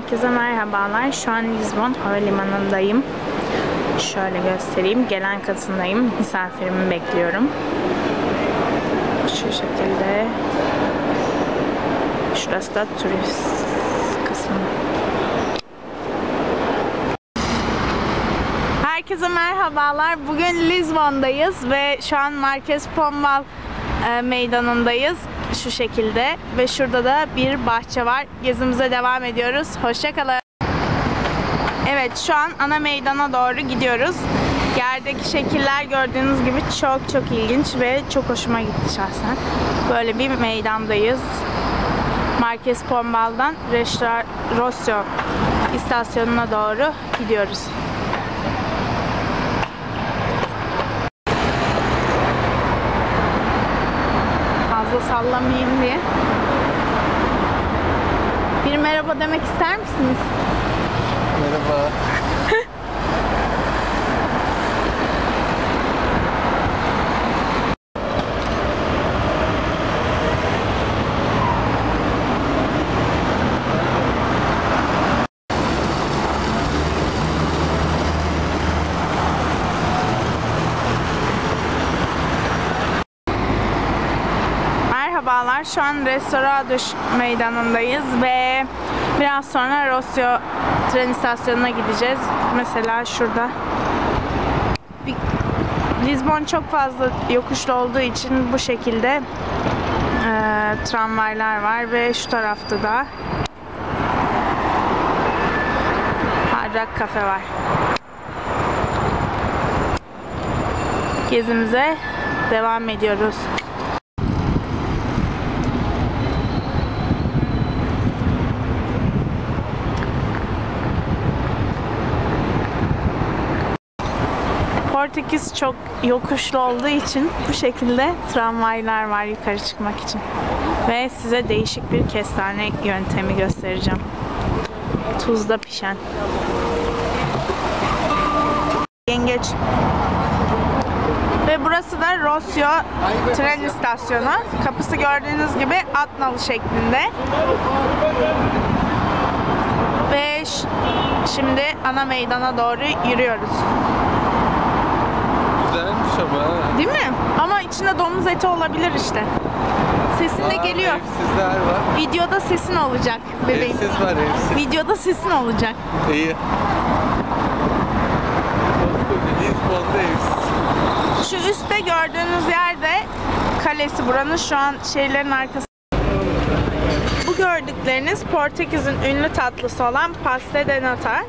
Herkese merhabalar. Şu an Lisbon Havalimanı'ndayım. Şöyle göstereyim. Gelen katındayım. Misafirimi bekliyorum. Şu şekilde. Şurası da turist kısmı. Herkese merhabalar. Bugün Lizbon'dayız ve şu an Marquês Pombal e, meydanındayız. Şu şekilde ve şurada da bir bahçe var. Gezimize devam ediyoruz. Hoşçakalın. Evet şu an ana meydana doğru gidiyoruz. Yerdeki şekiller gördüğünüz gibi çok çok ilginç ve çok hoşuma gitti şahsen. Böyle bir meydandayız. Marquês Pombal'dan Restora Rossio istasyonuna doğru gidiyoruz. Fazla sallamayayım diye. Bir merhaba demek ister misiniz? Merhaba. Merhabalar. Şu an Restorados meydanındayız ve biraz sonra Rossio tren istasyonuna gideceğiz. Mesela şurada. Lisbon çok fazla yokuşlu olduğu için bu şekilde e, tramvaylar var ve şu tarafta da Hard Rock Cafe var. Gezimize devam ediyoruz. Portekiz çok yokuşlu olduğu için bu şekilde tramvaylar var yukarı çıkmak için. Ve size değişik bir kestane yöntemi göstereceğim. Tuzda pişen. Yengeç. Ve burası da Rossio tren istasyonu. Kapısı gördüğünüz gibi at nalı şeklinde. Ve şimdi ana meydana doğru yürüyoruz. Güzelmiş ama. Değil mi? Ama içinde domuz eti olabilir işte. Sesin de Aa, geliyor. Evsizler var. Videoda sesin olacak bebeğim. Evsiz var evsiz. Videoda sesin olacak. İyi. Lisbon'da evsiz. Şu üstte gördüğünüz yerde kalesi buranın şu an şeylerin arkası. Gördükleriniz Portekiz'in ünlü tatlısı olan pastel de nata.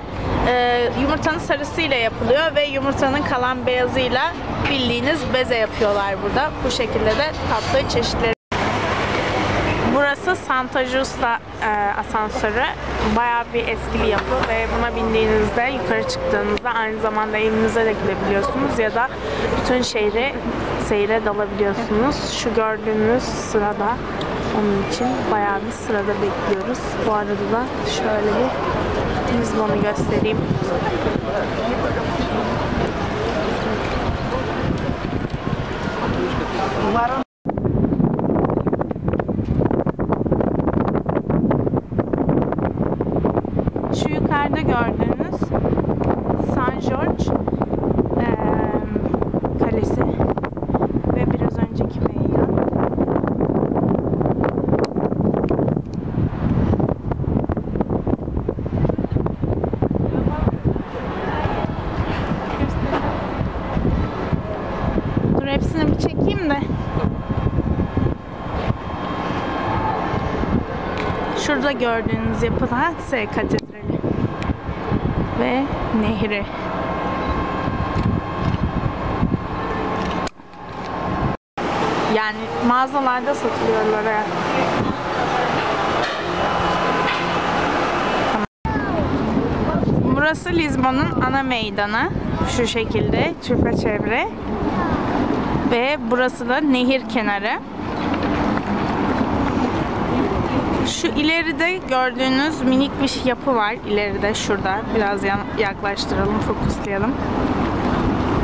Ee, yumurtanın sarısıyla yapılıyor ve yumurtanın kalan beyazıyla bildiğiniz beze yapıyorlar burada. Bu şekilde de tatlı çeşitleri. Burası Santa Justa e, asansörü. Bayağı bir eski bir yapı ve buna bindiğinizde yukarı çıktığınızda aynı zamanda evinize de gidebiliyorsunuz ya da bütün şehri seyre dalabiliyorsunuz. Şu gördüğünüz sırada onun için bayağı bir sırada bekliyoruz. Bu arada da şöyle bir Lisbon'u göstereyim. Şu yukarıda gördüğünüz San George eee, kalesi ve biraz önceki meydan. Dur hepsini bir çekeyim de. Şurada gördüğünüz yapı da S Katedrali ve nehri. Yani mağazalarda satılıyorlar. Tamam. Burası Lizbon'un ana meydanı. Şu şekilde çevre Ve burası da nehir kenarı. Şu ileride gördüğünüz minik bir yapı var. İleride şurada. Biraz yaklaştıralım, fokuslayalım.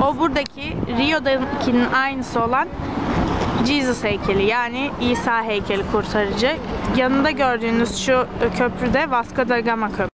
O buradaki Rio'dakinin aynısı olan Jesus heykeli yani İsa heykeli kurtarıcı. Yanında gördüğünüz şu köprüde Vasco da Gama köprü.